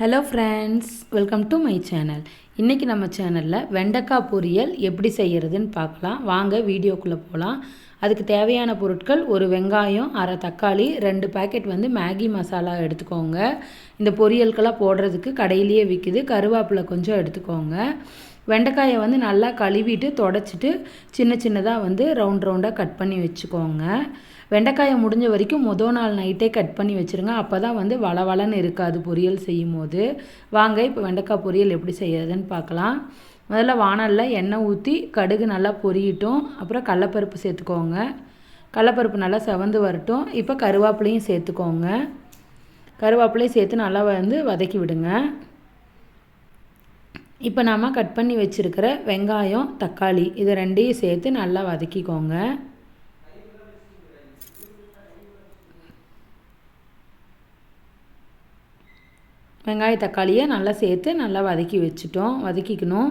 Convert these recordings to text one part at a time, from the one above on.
Hello friends welcome to my channel இன்றைக்கி நம்ம சேனலில் வெண்டைக்காய் பொரியல் எப்படி செய்கிறதுன்னு பார்க்கலாம். வாங்க வீடியோக்குள்ளே போகலாம் அதுக்கு தேவையான பொருட்கள் ஒரு வெங்காயம் அரை தக்காளி ரெண்டு பேக்கெட் வந்து மேகி மசாலா எடுத்துக்கோங்க. இந்த பொரியல்கெல்லாம் போடுறதுக்கு கடையிலேயே விற்கிது கருவேப்பிலை கொஞ்சம் எடுத்துக்கோங்க. வெண்டைக்காயை வந்து நல்லா கழுவிட்டு தொடச்சிட்டு சின்ன சின்னதாக வந்து ரவுண்ட் ரவுண்டாக கட் பண்ணி வச்சுக்கோங்க. வெண்டைக்காயை முடிஞ்ச வரைக்கும் மொதல் நாள் நைட்டே கட் பண்ணி வச்சுருங்க. அப்போ தான் வந்து வளவளன்னு இருக்காது பொரியல் செய்யும் போது வாங்க இப்போ வெண்டைக்காய் பொரியல் எப்படி செய்யறதுன்னு பார்க்கலாம். முதல்ல வானலில் எண்ணெய் ஊற்றி கடுகு நல்லா பொரியட்டும். அப்புறம் கடலப்பருப்பு சேர்த்துக்கோங்க. கடலப்பருப்பு நல்லா செவந்து வரட்டும். இப்போ கருவேப்பிலையும் சேர்த்துக்கோங்க. கருவேப்பிலையும் சேர்த்து நல்லா வந்து வதக்கி விடுங்க. இப்போ நாம் கட் பண்ணி வச்சுருக்கிற வெங்காயம் தக்காளி இதை ரெண்டையும் சேர்த்து நல்லா வதக்கிக்கோங்க. வெங்காய தக்காளியை நல்லா சேர்த்து நல்லா வதக்கி வச்சுட்டோம். வதக்கிக்கணும்.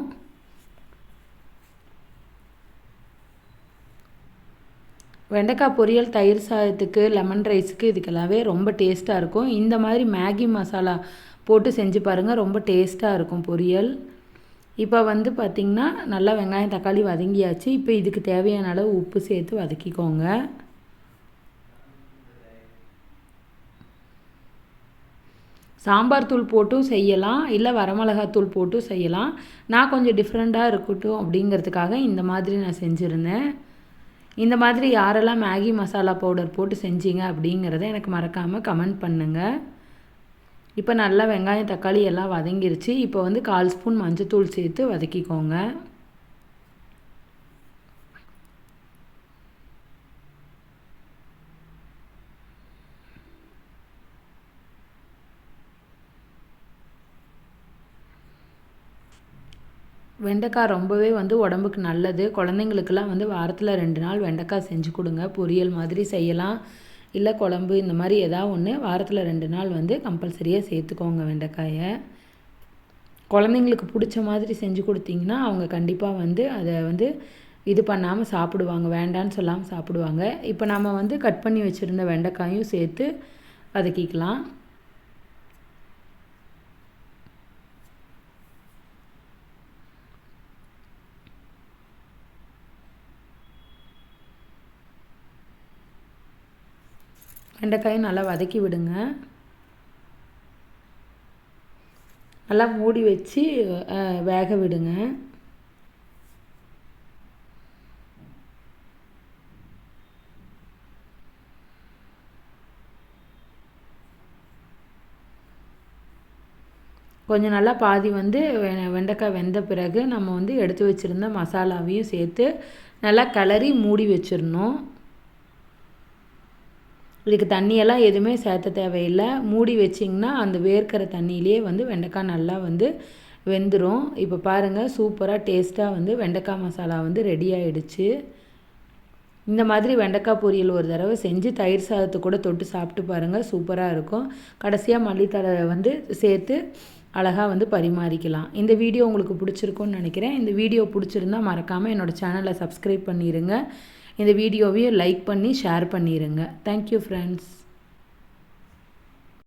வெண்டைக்காய் பொரியல் தயிர் சாதத்துக்கு லெமன் ரைஸுக்கு இதுக்கெல்லாமே ரொம்ப டேஸ்ட்டாக இருக்கும். இந்த மாதிரி மேகி மசாலா போட்டு செஞ்சு பாருங்கள் ரொம்ப டேஸ்ட்டாக இருக்கும் பொரியல். இப்போ வந்து பார்த்திங்கன்னா நல்லா வெங்காயம் தக்காளி வதங்கியாச்சு. இப்போ இதுக்கு தேவையான அளவு உப்பு சேர்த்து வதக்கிக்கோங்க. சாம்பார் தூள் போட்டும் செய்யலாம். இல்லை வரமிளகாத்தூள் போட்டும் செய்யலாம். நான் கொஞ்சம் டிஃப்ரெண்ட்டாக இருக்கட்டும் அப்படிங்கிறதுக்காக இந்த மாதிரி நான் செஞ்சுருந்தேன். இந்த மாதிரி யாரெல்லாம் மேகி மசாலா பவுடர் போட்டு செஞ்சீங்க அப்படிங்கிறத எனக்கு மறக்காமல் கமெண்ட் பண்ணுங்கள் இப்போ நல்லா வெங்காயம் தக்காளி எல்லாம் வதங்கிருச்சு. இப்போ வந்து கால் ஸ்பூன் மஞ்சத்தூள் சேர்த்து வதக்கிக்கோங்க. வெண்டைக்காய் ரொம்பவே வந்து உடம்புக்கு நல்லது. குழந்தைங்களுக்கெல்லாம் வந்து வாரத்தில் ரெண்டு நாள் வெண்டைக்காய் செஞ்சு கொடுங்க. பொரியல் மாதிரி செய்யலாம். இல்லை குழம்பு இந்த மாதிரி எதாவது ஒன்று வாரத்தில் ரெண்டு நாள் வந்து கம்பல்சரியாக சேர்த்துக்கோங்க வெண்டைக்காயை. குழந்தைங்களுக்கு பிடிச்ச மாதிரி செஞ்சு கொடுத்தீங்கன்னா அவங்க கண்டிப்பாக வந்து அதை வந்து இது பண்ணாமல் சாப்பிடுவாங்க வேண்டான்னு சொல்லாமல் சாப்பிடுவாங்க. இப்போ நம்ம வந்து கட் பண்ணி வச்சுருந்த வெண்டைக்காயும் சேர்த்து வதக்கிக்கலாம். வெண்டைக்காயும் நல்லா வதக்கி விடுங்க. நல்லா மூடி வச்சு வேக விடுங்க. கொஞ்சம் நல்லா பாதி வந்து வெண்டைக்காய் வெந்த பிறகு நம்ம வந்து எடுத்து வச்சுருந்த மசாலாவையும் சேர்த்து நல்லா கிளறி மூடி வச்சிடணும். இதுக்கு தண்ணியெல்லாம் எதுவுமே சேர்த்த தேவையில்லை. மூடி வச்சிங்கன்னா அந்த வேர்க்கிற தண்ணியிலே வந்து வெண்டைக்காய் நல்லா வந்து வெந்துடும் இப்போ பாருங்கள் சூப்பராக டேஸ்ட்டாக வந்து வெண்டைக்காய் மசாலா வந்து ரெடி ஆகிடுச்சு இந்த மாதிரி வெண்டைக்காய் பொரியல் ஒரு தடவை செஞ்சு தயிர் சாதத்தை கூட தொட்டு சாப்பிட்டு பாருங்கள் சூப்பராக இருக்கும். கடைசியாக மல்லித்தலை வந்து சேர்த்து அழகாக வந்து பரிமாறிக்கலாம். இந்த வீடியோ உங்களுக்கு பிடிச்சிருக்குன்னு நினைக்கிறேன். இந்த வீடியோ பிடிச்சிருந்தால் மறக்காமல் என்னோடய சேனலை சப்ஸ்கிரைப் பண்ணிடுங்க இந்த வீடியோவையும் லைக் பண்ணி ஷேர் பண்ணிடுங்க தேங்க்யூ ஃப்ரெண்ட்ஸ்